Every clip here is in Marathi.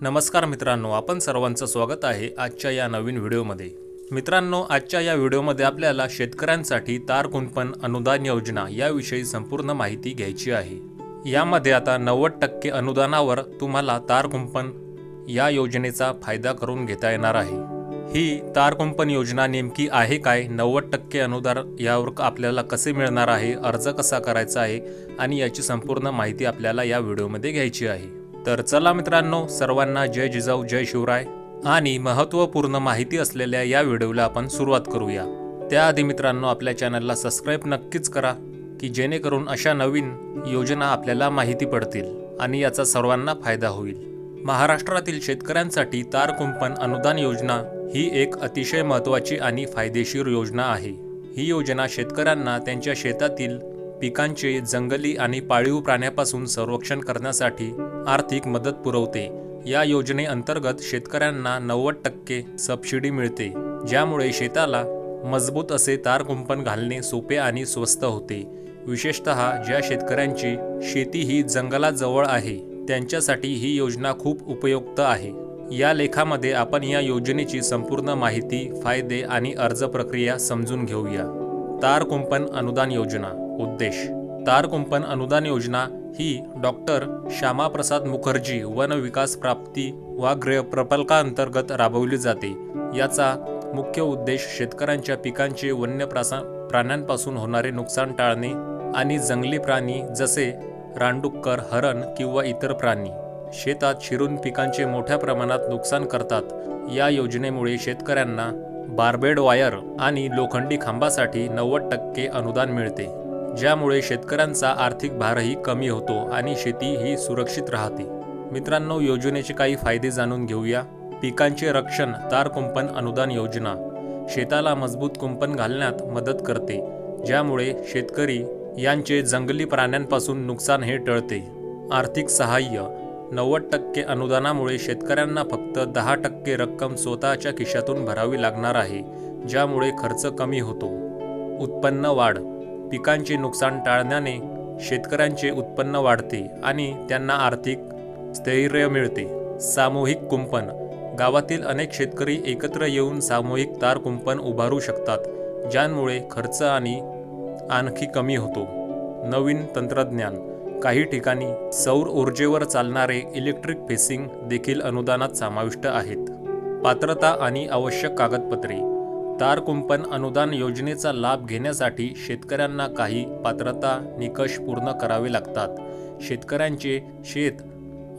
नमस्कार मित्रांनो आपण सर्वांचं स्वागत आहे आजच्या या नवीन व्हिडिओमध्ये. मित्रांनो आजच्या या व्हिडिओमध्ये आपल्याला शेतकऱ्यांसाठी तार कुंपण अनुदान योजना याविषयी संपूर्ण माहिती घ्यायची आहे. यामध्ये आता नव्वद टक्के अनुदानावर तुम्हाला तार कुंपण या योजनेचा फायदा करून घेता येणार आहे. ही तार कुंपण योजना नेमकी आहे काय? नव्वद टक्के अनुदान यावर आपल्याला कसे मिळणार आहे? अर्ज कसा करायचा आहे? आणि याची संपूर्ण माहिती आपल्याला या व्हिडिओमध्ये घ्यायची आहे. तर चला मित्रांनो सर्वांना जय जिजाऊ जय शिवराय आणि महत्त्वपूर्ण माहिती असलेल्या या व्हिडिओला आपण सुरुवात करूया. त्याआधी मित्रांनो आपल्या चॅनलला सबस्क्राईब नक्कीच करा की जेणेकरून अशा नवीन योजना आपल्याला माहिती पडतील आणि याचा सर्वांना फायदा होईल. महाराष्ट्रातील शेतकऱ्यांसाठी तार कुंपण अनुदान योजना ही एक अतिशय महत्त्वाची आणि फायदेशीर योजना आहे. ही योजना शेतकऱ्यांना त्यांच्या शेतातील पिकांचे जंगली आणि पाळीव प्राण्यापासून संरक्षण करण्यासाठी आर्थिक मदत पुरवते. या योजनेअंतर्गत शेतकऱ्यांना नव्वद टक्के सबसिडी मिळते ज्यामुळे शेताला मजबूत असे तार कुंपण घालणे सोपे आणि स्वस्त होते. विशेषतः ज्या शेतकऱ्यांची शेती ही जंगलाजवळ आहे त्यांच्यासाठी ही योजना खूप उपयुक्त आहे. या लेखामध्ये आपण या योजनेची संपूर्ण माहिती फायदे आणि अर्ज प्रक्रिया समजून घेऊया. तार कुंपण अनुदान योजना उद्देश. तार कुंपण अनुदान योजना ही डॉक्टर श्यामाप्रसाद मुखर्जी वन विकास प्राप्ती वा प्रकल्पाअंतर्गत राबवली जाते. याचा मुख्य उद्देश शेतकऱ्यांच्या पिकांचे वन्य प्रासा प्राण्यांपासून होणारे नुकसान टाळणे आणि जंगली प्राणी जसे रानडुक्कर हरण किंवा इतर प्राणी शेतात शिरून पिकांचे मोठ्या प्रमाणात नुकसान करतात. या योजनेमुळे शेतकऱ्यांना बार्बेड वायर आणि लोखंडी खांबासाठी नव्वद टक्के अनुदान मिळते. ज्यामुळे शेतकऱ्यांचा आर्थिक भारही कमी होतो आणि शेती ही सुरक्षित राहते. मित्रांनो योजनेचे काही फायदे जाणून घेऊया. पिकांचे रक्षण तार कुंपण अनुदान योजना. शेताला मजबूत कुंपण घालण्यात मदत करते. ज्यामुळे शेतकरी यांचे जंगली प्राण्यांपासून नुकसान हे टळते. आर्थिक सहाय्य. नव्वद टक्के अनुदानामुळे शेतकऱ्यांना फक्त दहा टक्के रक्कम स्वतःच्या खिशातून भरावी लागणार आहे ज्यामुळे खर्च कमी होतो. उत्पन्न वाढ. पिकांचे नुकसान टाळण्याने शेतकऱ्यांचे उत्पन्न वाढते आणि त्यांना आर्थिक स्थैर्य मिळते. सामूहिक कुंपण. गावातील अनेक शेतकरी एकत्र येऊन सामूहिक तार कुंपण उभारू शकतात ज्यामुळे खर्च आणि आणखी कमी होतो. नवीन तंत्रज्ञान. काही ठिकाणी सौर ऊर्जेवर चालणारे इलेक्ट्रिक फेसिंग देखील अनुदानात समाविष्ट आहेत. पात्रता आणि आवश्यक कागदपत्रे. तार कुंपण अनुदान योजनेचा लाभ घेण्यासाठी शेतकऱ्यांना काही पात्रता निकष पूर्ण करावे लागतात. शेतकऱ्यांचे शेत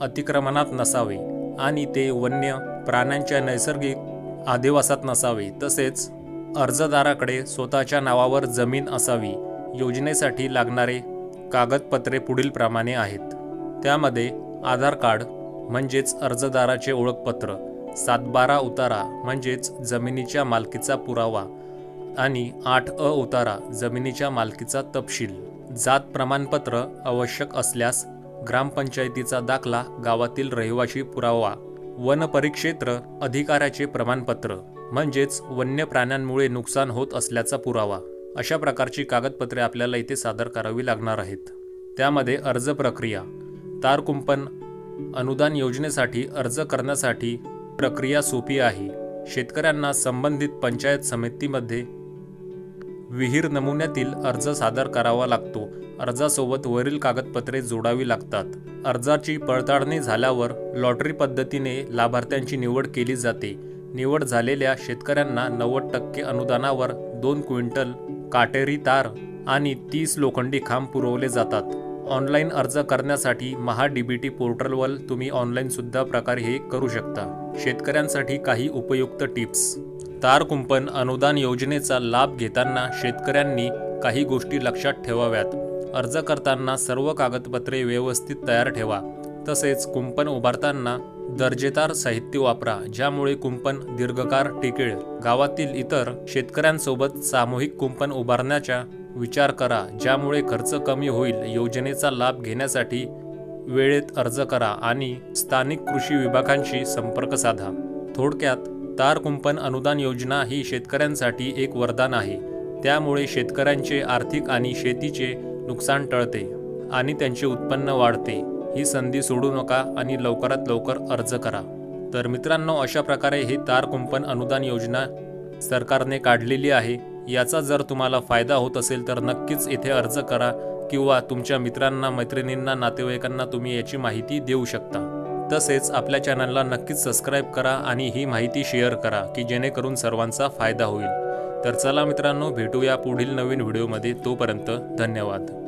अतिक्रमणात नसावे आणि ते वन्य प्राण्यांच्या नैसर्गिक आदिवासात नसावे. तसेच अर्जदाराकडे स्वतःच्या नावावर जमीन असावी योजनेसाठी लागणारे कागदपत्रे पुढीलप्रमाणे आहेत. त्यामध्ये आधार कार्ड म्हणजेच अर्जदाराचे ओळखपत्र सातबारा उतारा म्हणजेच जमिनीच्या मालकीचा पुरावा आणि आठ अ उतारा जमिनीच्या मालकीचा तपशील. जात प्रमाणपत्र आवश्यक असल्यास ग्रामपंचायतीचा दाखला गावातील रहिवाशी पुरावा. वन परिक्षेत्र अधिकाऱ्याचे प्रमाणपत्र म्हणजेच वन्य प्राण्यांमुळे नुकसान होत असल्याचा पुरावा. अशा प्रकारची कागदपत्रे आपल्याला इथे सादर करावी लागणार आहेत. त्यामध्ये अर्ज प्रक्रिया तारकुंपण अनुदान योजनेसाठी अर्ज करण्यासाठी प्रक्रिया सोपी आहे. शेतकऱ्यांना संबंधित पंचायत समितीमध्ये विहीर नमुन्यातील अर्ज सादर करावा लागतो. अर्जासोबत वरील कागदपत्रे जोडावी लागतात. अर्जाची पडताळणी झाल्यावर लॉटरी पद्धतीने लाभार्थ्यांची निवड केली जाते. निवड झालेल्या शेतकऱ्यांना नव्वद टक्के अनुदानावर दोन क्विंटल काटेरी तार आणि तीस लोखंडी खांब पुरवले जातात. ऑनलाईन अर्ज करण्यासाठी महा डीबीटी पोर्टलवर तुम्ही ऑनलाईनसुद्धा प्रकार प्रकारे हे करू शकता. शेतकऱ्यांसाठी काही उपयुक्त टिप्स. तार कुंपण अनुदान योजनेचा लाभ घेताना शेतकऱ्यांनी काही गोष्टी लक्षात ठेवाव्यात. अर्ज करताना सर्व कागदपत्रे व्यवस्थित तयार ठेवा. तसेच कुंपण उभारताना दर्जेदार साहित्य वापरा ज्यामुळे कुंपण दीर्घकाळ टिकेल. गावातील इतर शेतकऱ्यांसोबत सामूहिक कुंपण उभारण्याच्या विचार करा ज्यामुळे खर्च कमी होईल योजनेचा लाभ घेण्यासाठी वेळेत अर्ज करा आणि स्थानिक कृषी विभागांशी संपर्क साधा. थोडक्यात तार कुंपण अनुदान योजना ही शेतकऱ्यांसाठी एक वरदान आहे. त्यामुळे शेतकऱ्यांचे आर्थिक आणि शेतीचे नुकसान टळते आणि त्यांचे उत्पन्न वाढते. ही संधी सोडू नका आणि लवकरात लवकर अर्ज करा. तर मित्रांनो अशा प्रकारे ही तार कुंपण अनुदान योजना सरकारने काढलेली आहे. याचा जर तुम्हाला फायदा होत असेल तर नक्कीच इथे अर्ज करा किंवा तुमच्या मित्रांना मैत्रिणींना नातेवाईकांना तुम्ही याची माहिती देऊ शकता. तसेच आपल्या चॅनलला नक्कीच सबस्क्राईब करा आणि ही माहिती शेअर करा की जेणेकरून सर्वांचा फायदा होईल. तर चला मित्रांनो भेटूया पुढील नवीन व्हिडिओमध्ये. तोपर्यंत धन्यवाद.